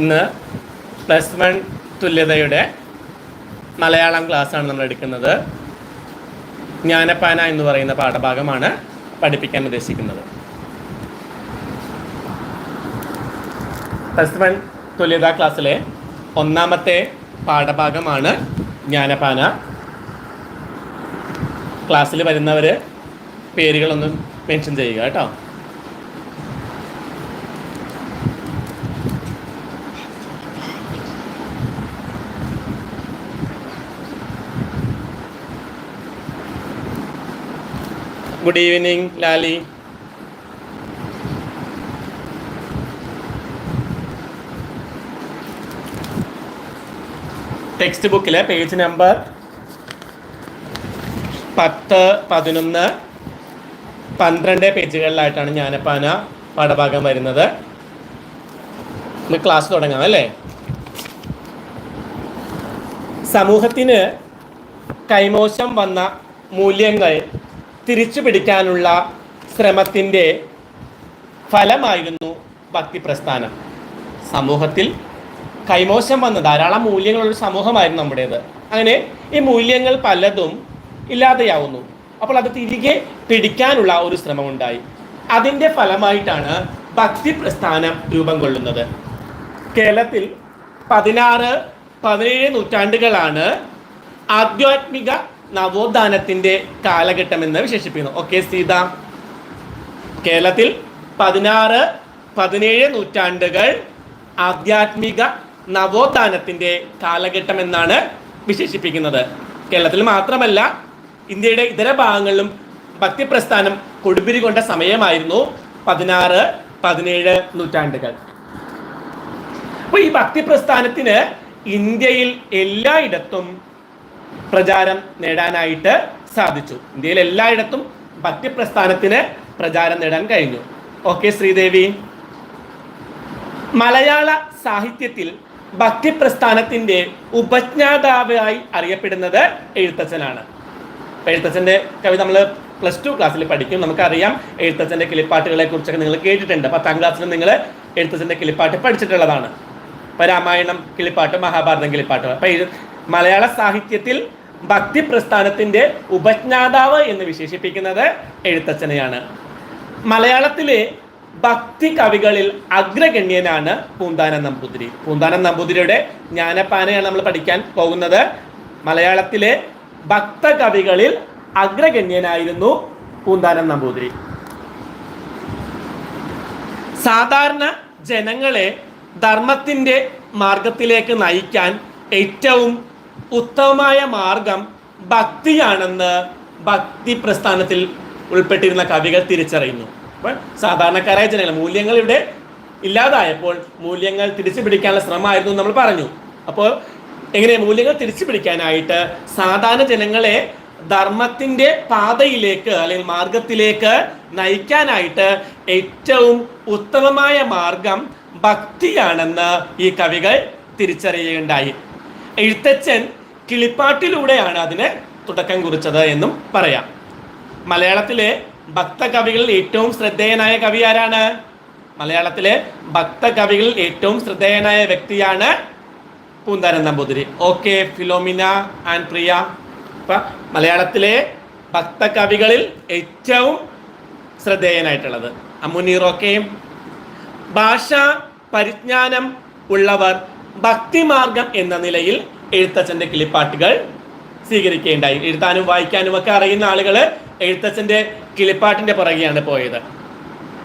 ഇന്ന് plus one തുല്യതയുടെ Malayalam ക്ലാസ്സാണ് നമ്മൾ എടുക്കുന്നത്. ജ്ഞാനപ്പാന എന്ന് പറയുന്ന പാഠഭാഗമാണ് പഠിപ്പിക്കാൻ ഉദ്ദേശിക്കുന്നത്. പ്ലസ് വൺ തുല്യതാ ക്ലാസ്സിലെ ഒന്നാമത്തെ പാഠഭാഗമാണ് ജ്ഞാനപ്പാന ക്ലാസ്സിൽ വരുന്നവർ പേരുകളൊന്നും മെൻഷൻ ചെയ്യുക കേട്ടോ. ഗുഡ് ഈവനിങ് ലാലി ടെക്സ്റ്റ് ബുക്കിലെ പേജ് നമ്പർ പത്ത് പതിനൊന്ന് പന്ത്രണ്ട് പേജുകളിലായിട്ടാണ് ജ്ഞാനപ്പാന പാഠഭാഗം വരുന്നത്. നമുക്ക് ക്ലാസ് തുടങ്ങാം അല്ലേ? സമൂഹത്തിന് കൈമോശം വന്ന മൂല്യങ്ങൾ തിരിച്ചു പിടിക്കാനുള്ള ശ്രമത്തിന്റെ ഫലമായിരുന്നു ഭക്തി പ്രസ്ഥാനം സമൂഹത്തിൽ കൈമോശം വന്ന ധാരാളം മൂല്യങ്ങളുള്ള സമൂഹമായിരുന്നു നമ്മുടേത്. അങ്ങനെ ഈ മൂല്യങ്ങൾ പലതും ഇല്ലാതെയാവുന്നു. അപ്പോൾ അത് തിരികെ പിടിക്കാനുള്ള ഒരു ശ്രമമുണ്ടായി. അതിന്റെ ഫലമായിട്ടാണ് ഭക്തി പ്രസ്ഥാനം രൂപം കൊള്ളുന്നത്. കേരളത്തിൽ പതിനാറ് പതിനേഴ് നൂറ്റാണ്ടുകളാണ് ആധ്യാത്മിക നവോത്ഥാനത്തിന്റെ കാലഘട്ടം എന്ന് വിശേഷിപ്പിക്കുന്നു. ഓക്കെ സീത. കേരളത്തിൽ പതിനാറ് പതിനേഴ് നൂറ്റാണ്ടുകൾ ആധ്യാത്മിക നവോത്ഥാനത്തിന്റെ കാലഘട്ടം എന്നാണ് വിശേഷിപ്പിക്കുന്നത്. കേരളത്തിൽ മാത്രമല്ല ഇന്ത്യയുടെ ഇതര ഭാഗങ്ങളിലും ഭക്തിപ്രസ്ഥാനം കൊടുമ്പിരി കൊണ്ട സമയമായിരുന്നു പതിനാറ് പതിനേഴ് നൂറ്റാണ്ടുകൾ. അപ്പൊ ഈ ഭക്തി പ്രസ്ഥാനത്തിന് ഇന്ത്യയിൽ എല്ലായിടത്തും പ്രചാരം നേടാനായിട്ട് സാധിച്ചു. ഇന്ത്യയിൽ എല്ലായിടത്തും ഭക്തിപ്രസ്ഥാനത്തിന് പ്രചാരം നേടാൻ കഴിഞ്ഞു. ഓക്കെ ശ്രീദേവി. മലയാള സാഹിത്യത്തിൽ ഭക്തി പ്രസ്ഥാനത്തിന്റെ ഉപജ്ഞാതാവായി അറിയപ്പെടുന്നത് എഴുത്തച്ഛനാണ്. എഴുത്തച്ഛന്റെ കവിത നമ്മൾ പ്ലസ് ടു ക്ലാസ്സിൽ പഠിക്കും. നമുക്കറിയാം എഴുത്തച്ഛന്റെ കിളിപ്പാട്ടുകളെ കുറിച്ചൊക്കെ നിങ്ങൾ കേട്ടിട്ടുണ്ട്. പത്താം ക്ലാസ്സിൽ നിങ്ങൾ എഴുത്തച്ഛന്റെ കിളിപ്പാട്ട് പഠിച്ചിട്ടുള്ളതാണ്. ഇപ്പൊ രാമായണം കിളിപ്പാട്ട് മഹാഭാരതം കിളിപ്പാട്ട്. അപ്പൊ മലയാള സാഹിത്യത്തിൽ ഭക്തി പ്രസ്ഥാനത്തിന്റെ ഉപജ്ഞാതാവ് എന്ന് വിശേഷിപ്പിക്കുന്നത് എഴുത്തച്ഛനെയാണ്. മലയാളത്തിലെ ഭക്തി കവികളിൽ അഗ്രഗണ്യനാണ് പൂന്താനം നമ്പൂതിരി. പൂന്താനം നമ്പൂതിരിയുടെ ജ്ഞാനപ്പാനയാണ് നമ്മൾ പഠിക്കാൻ പോകുന്നത്. മലയാളത്തിലെ ഭക്ത കവികളിൽ അഗ്രഗണ്യനായിരുന്നു പൂന്താനം നമ്പൂതിരി. സാധാരണ ജനങ്ങളെ ധർമ്മത്തിന്റെ മാർഗത്തിലേക്ക് നയിക്കാൻ ഏറ്റവും ഉത്തമമായ മാർഗം ഭക്തിയാണെന്ന് ഭക്തി പ്രസ്ഥാനത്തിൽ ഉൾപ്പെട്ടിരുന്ന കവികൾ തിരിച്ചറിയുന്നു. അപ്പോൾ സാധാരണക്കാരായ ജനങ്ങൾ മൂല്യങ്ങൾ ഇവിടെ ഇല്ലാതായപ്പോൾ മൂല്യങ്ങൾ തിരിച്ചു പിടിക്കാനുള്ള ശ്രമമായിരുന്നു നമ്മൾ പറഞ്ഞു. അപ്പോൾ എങ്ങനെ മൂല്യങ്ങൾ തിരിച്ചു പിടിക്കാനായിട്ട് സാധാരണ ജനങ്ങളെ ധർമ്മത്തിന്റെ പാതയിലേക്ക് അല്ലെങ്കിൽ മാർഗത്തിലേക്ക് നയിക്കാനായിട്ട് ഏറ്റവും ഉത്തമമായ മാർഗം ഭക്തിയാണെന്ന് ഈ കവികൾ തിരിച്ചറിയുകയുണ്ടായി. എഴുത്തച്ഛൻ കിളിപ്പാട്ടിലൂടെയാണ് അതിന് തുടക്കം കുറിച്ചത് എന്നും പറയാം. മലയാളത്തിലെ ഭക്തകവികളിൽ ഏറ്റവും ശ്രദ്ധേയനായ കവി ആരാണ്? മലയാളത്തിലെ ഭക്തകവികളിൽ ഏറ്റവും ശ്രദ്ധേയനായ വ്യക്തിയാണ് Poontharan Namboothiri. Okay Philomina and Priya. മലയാളത്തിലെ ഭക്തകവികളിൽ ഏറ്റവും ശ്രദ്ധേയനായിട്ടുള്ളത് അമ്മുനീറോക്കെ ഭാഷ പരിജ്ഞാനം ഉള്ളവർ ഭക്തിമാർഗം എന്ന നിലയിൽ എഴുത്തച്ഛന്റെ കിളിപ്പാട്ടുകൾ സ്വീകരിക്കുകയുണ്ടായി എഴുതാനും വായിക്കാനും ഒക്കെ അറിയുന്ന ആളുകൾ എഴുത്തച്ഛന്റെ കിളിപ്പാട്ടിന്റെ പുറകെയാണ് പോയത്.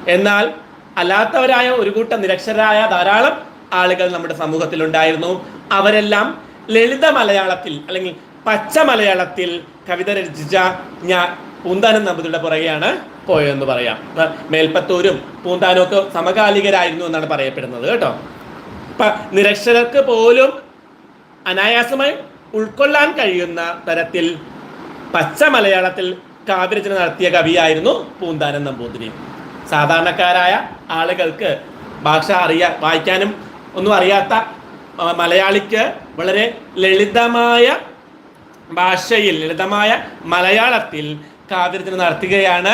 എന്നാൽ അല്ലാത്തവരായ ഒരു കൂട്ടം നിരക്ഷരായ ധാരാളം ആളുകൾ നമ്മുടെ സമൂഹത്തിൽ ഉണ്ടായിരുന്നു അവരെല്ലാം ലളിത മലയാളത്തിൽ അല്ലെങ്കിൽ പച്ച മലയാളത്തിൽ കവിത രചിച്ച ഞാൻ പൂന്താനം നമ്പൂതിരിയുടെ പുറകെയാണ് പോയതെന്ന് പറയാം. മേൽപ്പത്തൂരും പൂന്താനും ഒക്കെ സമകാലികരായിരുന്നു എന്നാണ് പറയപ്പെടുന്നത് കേട്ടോ. നിരക്ഷരർക്ക് പോലും അനായാസമായി ഉൾക്കൊള്ളാൻ കഴിയുന്ന തരത്തിൽ പച്ച മലയാളത്തിൽ കാവ്യരചന നടത്തിയ കവിയായിരുന്നു പൂന്താനം നമ്പൂതിരി. സാധാരണക്കാരായ ആളുകൾക്ക് ഭാഷ അറിയാ വായിക്കാനും ഒന്നും അറിയാത്ത മലയാളിക്ക് വളരെ ലളിതമായ ഭാഷയിൽ ലളിതമായ മലയാളത്തിൽ കാവ്യരചന നടത്തുകയാണ്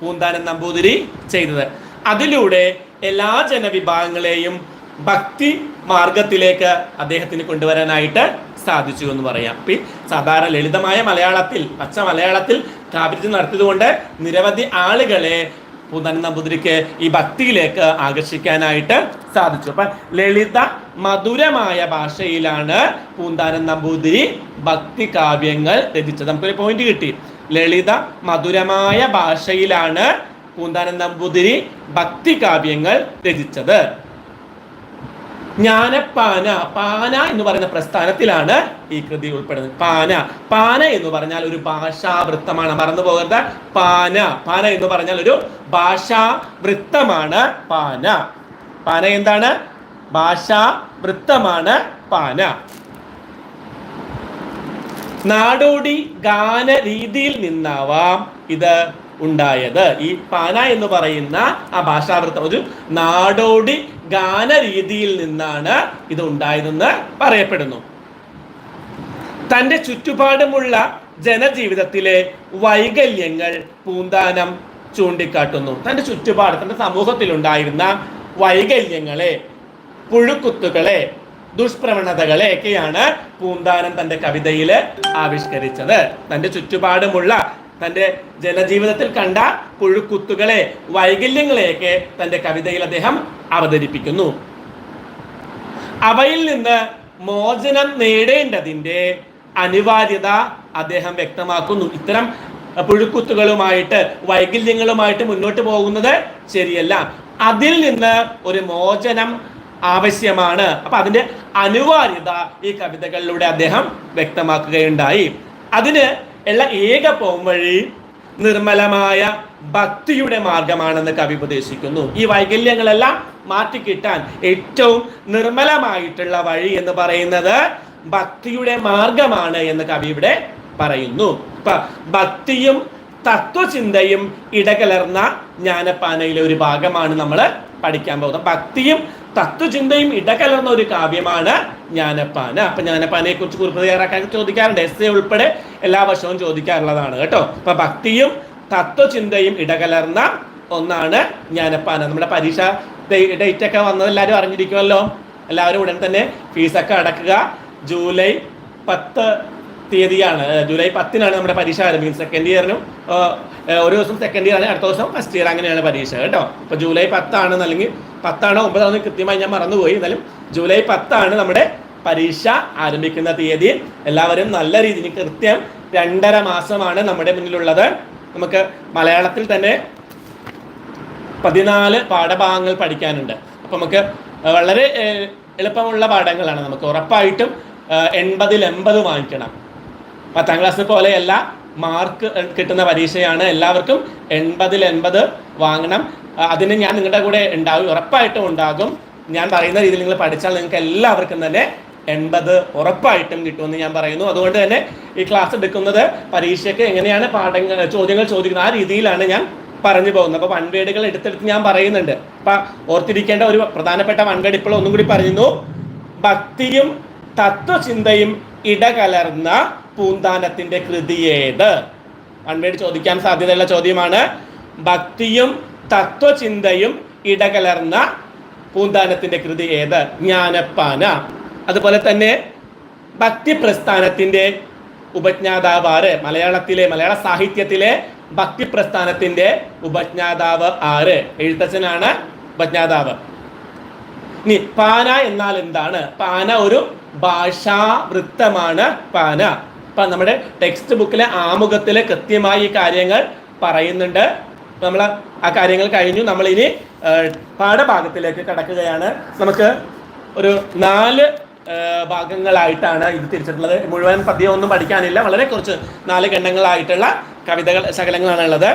പൂന്താനം നമ്പൂതിരി ചെയ്തത്. അതിലൂടെ എല്ലാ ജനവിഭാഗങ്ങളെയും ഭക്തി മാർഗത്തിലേക്ക് അദ്ദേഹത്തിന് കൊണ്ടുവരാനായിട്ട് സാധിച്ചു എന്ന് പറയാം. ഇപ്പൊ സാധാരണ ലളിതമായ മലയാളത്തിൽ പച്ച മലയാളത്തിൽ കാവ്യത്തിൽ നടത്തിയതുകൊണ്ട് നിരവധി ആളുകളെ പൂന്താനം നമ്പൂതിരിക്ക് ഈ ഭക്തിയിലേക്ക് ആകർഷിക്കാനായിട്ട് സാധിച്ചു. അപ്പൊ ലളിത മധുരമായ ഭാഷയിലാണ് പൂന്താനം നമ്പൂതിരി ഭക്തി കാവ്യങ്ങൾ രചിച്ചത്. നമുക്കൊരു പോയിന്റ് കിട്ടി. ലളിത മധുരമായ ഭാഷയിലാണ് പൂന്താനം നമ്പൂതിരി ഭക്തി കാവ്യങ്ങൾ രചിച്ചത്. ജ്ഞാനപ്പാന പാന. എന്ന് പറയുന്ന പ്രസ്ഥാനത്തിലാണ് ഈ കൃതി ഉൾപ്പെടുന്നത്. പാന. പാന എന്ന് പറഞ്ഞാൽ ഒരു ഭാഷാവൃത്തമാണ്. മറന്നു പോകരുത്. പാന. പാന എന്ന് പറഞ്ഞാൽ ഒരു ഭാഷാവൃത്തമാണ് പാന. പാന എന്താണ്? ഭാഷാവൃത്തമാണ് പാന. നാടോടി ഗാന രീതിയിൽ നിന്നാവാം ഇത് ഉണ്ടായത്. ഈ പാന എന്ന് പറയുന്ന ആ ഭാഷാവൃത്തം. ഒരു നാടോടി ഗാന രീതിയിൽ നിന്നാണ് ഇത് ഉണ്ടായതെന്ന് പറയപ്പെടുന്നു. തന്റെ ചുറ്റുപാടുമുള്ള ജനജീവിതത്തിലെ വൈകല്യങ്ങൾ പൂന്താനം ചൂണ്ടിക്കാട്ടുന്നു. തന്റെ ചുറ്റുപാട് തന്റെ സമൂഹത്തിലുണ്ടായിരുന്ന വൈകല്യങ്ങളെ പുഴുക്കുത്തുകളെ ദുഷ്പ്രവണതകളെ ഒക്കെയാണ് പൂന്താനം തന്റെ കവിതയിൽ ആവിഷ്കരിച്ചത്. തന്റെ ചുറ്റുപാടുമുള്ള തന്റെ ജനജീവിതത്തിൽ കണ്ട പുഴുക്കുത്തുകളെ വൈകല്യങ്ങളെയൊക്കെ തന്റെ കവിതയിൽ അദ്ദേഹം അവതരിപ്പിക്കുന്നു. അവയിൽ നിന്ന് മോചനം നേടേണ്ടതിന്റെ അനിവാര്യത അദ്ദേഹം വ്യക്തമാക്കുന്നു. ഇത്തരം പുഴുക്കുത്തുകളുമായിട്ട് വൈകല്യങ്ങളുമായിട്ട് മുന്നോട്ട് പോകുന്നത് ശരിയല്ല. അതിൽ നിന്ന് ഒരു മോചനം ആവശ്യമാണ്. അപ്പൊ അതിന്റെ അനിവാര്യത ഈ കവിതകളിലൂടെ അദ്ദേഹം വ്യക്തമാക്കുകയുണ്ടായി. അതിന് ഉള്ള ഏക പോംവഴി നിർമ്മലമായ ഭക്തിയുടെ മാർഗമാണെന്ന് കവി ഉപദേശിക്കുന്നു. ഈ വൈകല്യങ്ങളെല്ലാം മാറ്റിക്കിട്ടാൻ ഏറ്റവും നിർമ്മലമായിട്ടുള്ള വഴി എന്ന് പറയുന്നത് ഭക്തിയുടെ മാർഗമാണ് എന്ന് കവി ഇവിടെ പറയുന്നു. ഭക്തിയും തത്വചിന്തയും ഇടകലർന്ന ജ്ഞാനപ്പാനയിലെ ഒരു ഭാഗമാണ് നമ്മൾ പഠിക്കാൻ പോകുന്നത്. ഭക്തിയും തത്വചിന്തയും ഇടകലർന്ന ഒരു കാവ്യമാണ് ജ്ഞാനപ്പാന. അപ്പൊ ജ്ഞാനപ്പാനയെ കുറിച്ച് കുറിപ്പ് തയ്യാറാക്കാൻ ചോദിക്കാറുണ്ട്. എസ് എ ഉൾപ്പെടെ എല്ലാ വർഷവും ചോദിക്കാറുള്ളതാണ് കേട്ടോ. അപ്പൊ ഭക്തിയും തത്വചിന്തയും ഇടകലർന്ന ഒന്നാണ് ജ്ഞാനപ്പാന. നമ്മുടെ പരീക്ഷ ഡേറ്റ് ഒക്കെ വന്നത് എല്ലാവരും അറിഞ്ഞിരിക്കുമല്ലോ. എല്ലാവരും ഉടൻ തന്നെ ഫീസൊക്കെ അടക്കുക. ജൂലൈ പത്ത് തീയതിയാണ്. ജൂലൈ പത്തിനാണ് നമ്മുടെ പരീക്ഷ ആരംഭിക്കുന്നത്. സെക്കൻഡ് ഇയറിനും ഒരു ദിവസം സെക്കൻഡ് ഇയർ ആണ് അടുത്ത ദിവസം ഫസ്റ്റ് ഇയർ അങ്ങനെയാണ് പരീക്ഷ കേട്ടോ? അപ്പോൾ ജൂലൈ പത്താണ് അല്ലെങ്കിൽ പത്താണോ ഒമ്പതാണ് കൃത്യമായി ഞാൻ മറന്നുപോയി. എന്നാലും ജൂലൈ പത്താണ് നമ്മുടെ പരീക്ഷ ആരംഭിക്കുന്ന തീയതി. എല്ലാവരും നല്ല രീതിയിൽ കൃത്യം രണ്ടര മാസമാണ് നമ്മുടെ മുന്നിലുള്ളത്. നമുക്ക് മലയാളത്തിൽ തന്നെ പതിനാല് പാഠഭാഗങ്ങൾ പഠിക്കാനുണ്ട്. അപ്പം നമുക്ക് വളരെ എളുപ്പമുള്ള പാഠങ്ങളാണ് നമുക്ക് ഉറപ്പായിട്ടും എൺപതിൽ എൺപത് വാങ്ങിക്കണം. പത്താം ക്ലാസ് പോലെയല്ല മാർക്ക് കിട്ടുന്ന പരീക്ഷയാണ് എല്ലാവർക്കും എൺപതിൽ എൺപത് വാങ്ങണം. അതിന് ഞാൻ നിങ്ങളുടെ കൂടെ ഉണ്ടാകും ഉറപ്പായിട്ടും ഉണ്ടാകും. ഞാൻ പറയുന്ന രീതിയിൽ നിങ്ങൾ പഠിച്ചാൽ നിങ്ങൾക്ക് എല്ലാവർക്കും തന്നെ എൺപത് ഉറപ്പായിട്ടും കിട്ടുമെന്ന് ഞാൻ പറയുന്നു. അതുകൊണ്ട് തന്നെ ഈ ക്ലാസ് എടുക്കുന്നത് പരീക്ഷയ്ക്ക് എങ്ങനെയാണ് പാഠങ്ങൾ ചോദ്യങ്ങൾ ചോദിക്കുന്നത് ആ രീതിയിലാണ് ഞാൻ പറഞ്ഞു പോകുന്നത്. അപ്പോൾ വൺവേഡുകൾ എടുത്തെടുത്ത് ഞാൻ പറയുന്നുണ്ട്. അപ്പൊ ഓർത്തിരിക്കേണ്ട ഒരു പ്രധാനപ്പെട്ട വൺവേഡ് ഇപ്പോൾ ഒന്നും കൂടി പറയുന്നു. ഭക്തിയും തത്വചിന്തയും ഇടകലർന്ന പൂന്താനത്തിന്റെ കൃതി ഏത്? വൺവേഡ് ചോദിക്കാൻ സാധ്യതയുള്ള ചോദ്യമാണ്. ഭക്തിയും തത്വചിന്തയും ഇടകലർന്ന പൂന്താനത്തിന്റെ കൃതി ഏത്? ജ്ഞാനപ്പാന. അതുപോലെ തന്നെ ഭക്തി പ്രസ്ഥാനത്തിന്റെ ഉപജ്ഞാതാവ് മലയാളത്തിലെ മലയാള സാഹിത്യത്തിലെ ഭക്തി പ്രസ്ഥാനത്തിന്റെ ഉപജ്ഞാതാവ് ആര്? എഴുത്തച്ഛനാണ് ഉപജ്ഞാതാവ്. ഇനി പാന എന്നാൽ എന്താണ്? പാന ഒരു ഭാഷാവൃത്തമാണ്. പാന. ഇപ്പൊ നമ്മുടെ ടെക്സ്റ്റ് ബുക്കിലെ ആമുഖത്തിൽ കൃത്യമായി ഈ കാര്യങ്ങൾ പറയുന്നുണ്ട്. നമ്മൾ ആ കാര്യങ്ങൾ കഴിഞ്ഞു. നമ്മളിനി പാഠഭാഗത്തിലേക്ക് കടക്കുകയാണ്. നമുക്ക് ഒരു നാല് ഭാഗങ്ങളായിട്ടാണ് ഇത് തിരിച്ചിട്ടുള്ളത്. മുഴുവൻ പദ്യം ഒന്നും പഠിക്കാനില്ല. വളരെ കുറച്ച് നാല് ഖണ്ഡങ്ങളായിട്ടുള്ള കവിതകൾ ശകലങ്ങളാണ് ഉള്ളത്.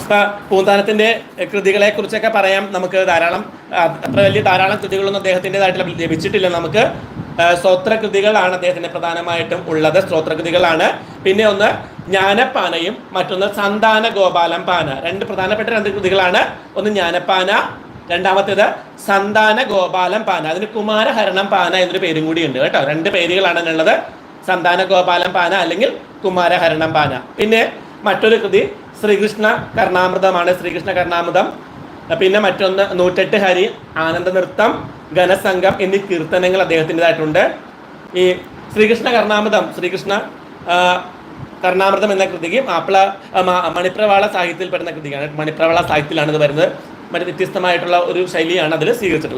ഇപ്പൊ പൂന്താനത്തിന്റെ കൃതികളെ കുറിച്ചൊക്കെ പറയാം. നമുക്ക് ധാരാളം അത്ര വലിയ ധാരാളം കൃതികളൊന്നും അദ്ദേഹത്തിന്റെതായിട്ട് ലഭിച്ചിട്ടില്ല നമുക്ക്. ആ, സ്തോത്ര കൃതികളാണ് അദ്ദേഹത്തിന് പ്രധാനമായിട്ടും ഉള്ളത്. സ്ത്രോത്രകൃതികളാണ് പിന്നെ ഒന്ന് ജ്ഞാനപ്പാനയും മറ്റൊന്ന് സന്താന ഗോപാലം പാന രണ്ട് പ്രധാനപ്പെട്ട രണ്ട് കൃതികളാണ്. ഒന്ന് ജ്ഞാനപ്പാന രണ്ടാമത്തേത് സന്താന ഗോപാലം പാന അതിന് കുമാരഹരണം പാന എന്നൊരു പേരും കൂടി ഉണ്ട് കേട്ടോ. രണ്ട് പേരുകളാണ് അതിനുള്ളത്. സന്താന ഗോപാലം പാന അല്ലെങ്കിൽ കുമാരഹരണം പാന പിന്നെ മറ്റൊരു കൃതി ശ്രീകൃഷ്ണ കർണാമൃതമാണ്. ശ്രീകൃഷ്ണ കർണാമൃതം. പിന്നെ മറ്റൊന്ന് നൂറ്റെട്ട് ഹരി ആനന്ദ നൃത്തം ഘനസംഘം എന്നീ കീർത്തനങ്ങൾ അദ്ദേഹത്തിന്റെതായിട്ടുണ്ട്. ഈ ശ്രീകൃഷ്ണ കർണാമൃതം ശ്രീകൃഷ്ണ കർണാമൃതം എന്ന കൃതിക്ക് മാപ്പിള മണിപ്രവാള സാഹിത്യത്തിൽ പെടുന്ന കൃതിയാണ്. മണിപ്രവാള സാഹിത്യത്തിലാണ് ഇത് വരുന്നത്. മറ്റു വ്യത്യസ്തമായിട്ടുള്ള ഒരു ശൈലിയാണ് അതിൽ സ്വീകരിച്ചിട്ടുള്ളത്.